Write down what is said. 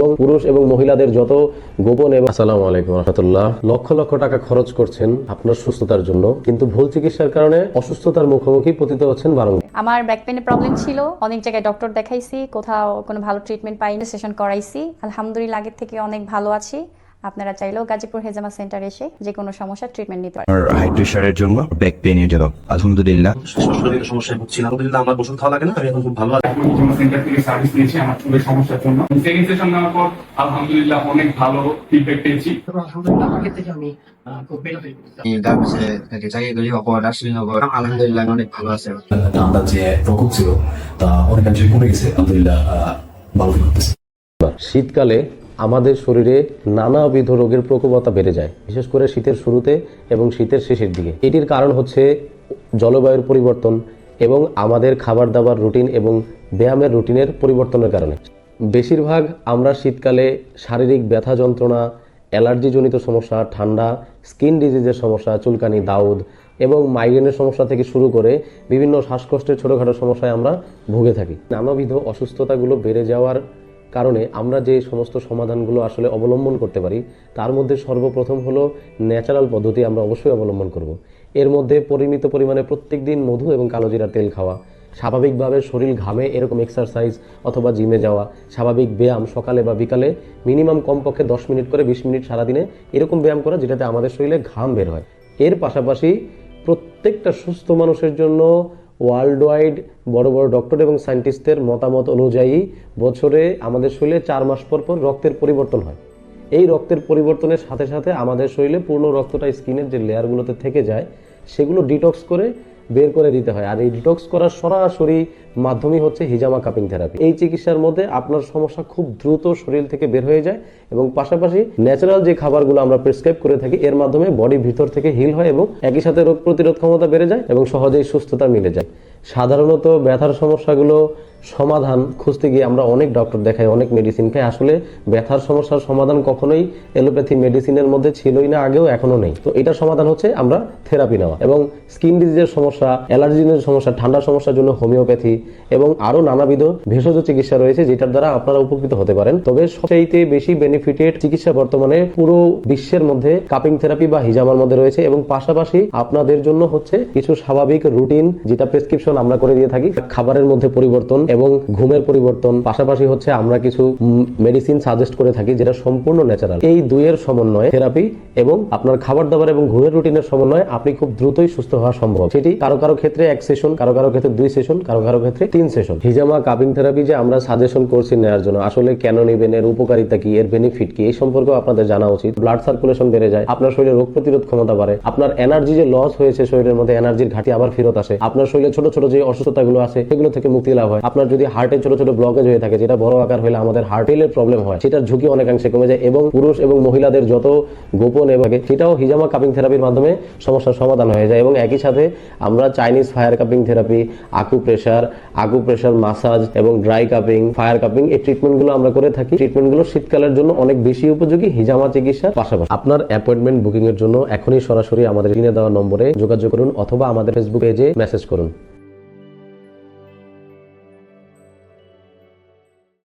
এবং পুরুষ এবং মহিলাদের যত গোপন এবং আসসালামু আলাইকুম রহমতুল্লাহ। লক্ষ লক্ষ টাকা খরচ করছেন আপনার সুস্থতার জন্য, কিন্তু ভুল চিকিৎসার কারণে অসুস্থতার মুখোমুখি পতিত হচ্ছেন বারংবার। আমার ব্যাক পেনের প্রবলেম ছিল, অনেক জায়গায় ডক্টর দেখাইছি, কোথাও কোনো ভালো ট্রিটমেন্ট পাইনি সেশন করাইছি। আলহামদুলিল্লাহ, আগের থেকে অনেক ভালো আছি। আপনারা চাইলেও গাজীপুর হেজামা সেন্টার এসে যে কোনো সমস্যার ট্রিটমেন্ট নিতে পারেন। আমার হাই প্রেশারের জন্য ব্যাক পেন এর জন্য আলহামদুলিল্লাহ। শরীরের সমস্যায় ভুগছিলাম আলহামদুলিল্লাহ আমার ওষুধ খাওয়া লাগে না আমি এখন খুব ভালো আছি জন্য সেন্টার থেকে সার্ভিস নিয়েছি আমার চুলের সমস্যার জন্য। সেকেন্ড সেশন নেওয়ার পর আলহামদুলিল্লাহ অনেক ভালো ফিডব্যাক পেয়েছি। আলহামদুলিল্লাহ আগের থেকে আমি আহ, খুব বেনিফিট পেয়েছি ডাকছে জায়গাগুলি অপর রাসুলনগর আলহামদুলিল্লাহ অনেক ভালো আছে। ঠান্ডার যে প্রকোপ ছিল তা অনেকাংশে কমে গেছে। আলহামদুলিল্লাহ ভালো শীতকালে আমাদের শরীরে নানাবিধ রোগের প্রকোপতা বেড়ে যায়, বিশেষ করে শীতের শুরুতে এবং শীতের শেষের দিকে। এটির কারণ হচ্ছে জলবায়ুর পরিবর্তন এবং আমাদের খাবার দাবার রুটিন এবং ব্যায়ামের রুটিনের পরিবর্তনের কারণে। বেশিরভাগ আমরা শীতকালে শারীরিক ব্যথা যন্ত্রণা, অ্যালার্জিজনিত সমস্যা, ঠান্ডা, স্কিন ডিজিজের সমস্যা, চুলকানি, দাউদ এবং মাইগ্রেনের সমস্যা থেকে শুরু করে বিভিন্ন শ্বাসকষ্টের ছোটোখাটো সমস্যায় আমরা ভুগে থাকি। নানাবিধ অসুস্থতাগুলো বেড়ে যাওয়ার কারণে আমরা যে সমস্ত সমাধানগুলো আসলে অবলম্বন করতে পারি, তার মধ্যে সর্বপ্রথম হলো ন্যাচারাল পদ্ধতি আমরা অবশ্যই অবলম্বন করব। এর মধ্যে পরিমিত পরিমাণে প্রত্যেক দিন মধু এবং কালোজিরা তেল খাওয়া, স্বাভাবিকভাবে শরীর ঘামে এরকম এক্সারসাইজ অথবা জিমে যাওয়া, স্বাভাবিক ব্যায়াম সকালে বা বিকালে মিনিমাম কমপক্ষে দশ মিনিট করে বিশ মিনিট সারাদিনে এরকম ব্যায়াম করা যেটাতে আমাদের শরীরে ঘাম বের হয় এর পাশাপাশি প্রত্যেকটা সুস্থ মানুষের জন্য ওয়ার্ল্ড ওয়াইড বড় বড় ডক্টর এবং সায়েন্টিস্টদের মতামত অনুযায়ী বছরে আমাদের শরীরে চার মাস পর পর রক্তের পরিবর্তন হয়। এই রক্তের পরিবর্তনের সাথে সাথে আমাদের শরীরে পূর্ণ রক্তটা স্কিনের যে লেয়ারগুলোতে থেকে যায়, সেগুলো ডিটক্স করে বের করে দিতে হয়। আর এই ডিটক্স করার সরাসরি মাধ্যমই হচ্ছে হিজামা কাপিং থেরাপি এই চিকিৎসার মধ্যে আপনার সমস্যা খুব দ্রুত শরীর থেকে বের হয়ে যায় এবং পাশাপাশি ন্যাচারাল যে খাবারগুলো আমরা প্রেসক্রাইব করে থাকি, এর মাধ্যমে বডি ভিতর থেকে হিল হয় এবং একই সাথে রোগ প্রতিরোধ ক্ষমতা বেড়ে যায় এবং সহজেই সুস্থতা মিলে যায়। সাধারণত ব্যথার সমস্যাগুলো সমাধান খুঁজতে গিয়ে আমরা অনেক ডক্টর দেখাই, অনেক মেডিসিন খাই। আসলে ব্যথার সমস্যার সমাধান কখনোই এলোপ্যাথি মেডিসিনের মধ্যে ছিলই না, আগেও এখনও নেই। তো এটার সমাধান হচ্ছে আমরা থেরাপি নেওয়া এবং স্কিন ডিজিজের সমস্যা অ্যালার্জিনের সমস্যা, ঠান্ডার সমস্যার জন্য হোমিওপ্যাথি এবং আরও নানাবিধ ভেষজ চিকিৎসা রয়েছে, যেটার দ্বারা আপনারা উপকৃত হতে পারেন। তবে সবচাইতে বেশি বেনিফিটেড চিকিৎসা বর্তমানে পুরো বিশ্বের মধ্যে কাপিং থেরাপি বা হিজামার মধ্যে রয়েছে এবং পাশাপাশি আপনাদের জন্য হচ্ছে কিছু স্বাভাবিক রুটিন যেটা প্রেসক্রিপশন আমরা করে দিয়ে থাকি। খাবারের মধ্যে পরিবর্তন এবং ঘুমের পরিবর্তন, পাশাপাশি হচ্ছে আমরা কিছু মেডিসিন সাজেস্ট করে থাকি যেটা সম্পূর্ণ ন্যাচারাল এই দুইয়ের সমন্বয়ে থেরাপি এবং আপনার খাবার দাবার এবং ঘুমের রুটিনের সমন্বয়ে আপনি খুব দ্রুতই সুস্থ হওয়া সম্ভব। সেটি কারও কারও ক্ষেত্রে এক সেশন কারও কারও ক্ষেত্রে দুই সেশন কারও কারও ক্ষেত্রে তিন সেশন হিজামা কাপিং থেরাপি যে আমরা সাজেশন করছি নেওয়ার জন্য, আসলে কেন নেবেন, এর উপকারিতা কি, এর বেনিফিট কি, এই সম্পর্কে আপনাদের জানা উচিত। ব্লাড সার্কুলেশন বেড়ে যায়, আপনার শরীরে রোগ প্রতিরোধ ক্ষমতা বাড়ে, আপনার এনার্জি যে লস হয়েছে শরীরের মধ্যে এনার্জির ঘাটি আবার ফেরত আসে, আপনার শরীরে ছোট ছোট যে অসুস্থতাগুলো আছে, সেগুলো থেকে মুক্তি লাভ হয়। আপনার যদি হার্টে ছোট ছোট ব্লকেজ হয়ে থাকে, যেটা বড় আকার হলে আমাদের হার্ট ফেলের প্রবলেম হয়, সেটার ঝুঁকি অনেকাংশে কমে যায় এবং পুরুষ এবং মহিলাদের যত গোপন এবং সেটাও হিজামা কাপিং থেরাপির মাধ্যমে সমস্যার সমাধান হয়ে যায়। এবং একই সাথে আমরা Chinese fire cupping therapy acupressure acupressure massage এবং ড্রাই কাপিং ফায়ার কাপিং এই ট্রিটমেন্টগুলো আমরা করে থাকি। ট্রিটমেন্টগুলো শীতকালের জন্য অনেক বেশি উপযোগী হিজামা চিকিৎসার পাশাপাশি। আপনার অ্যাপয়েন্টমেন্ট বুকিং এর জন্য এখনই সরাসরি আমাদের কিনে দেওয়া নম্বরে যোগাযোগ করুন অথবা আমাদের ফেসবুক পেজে মেসেজ করুন।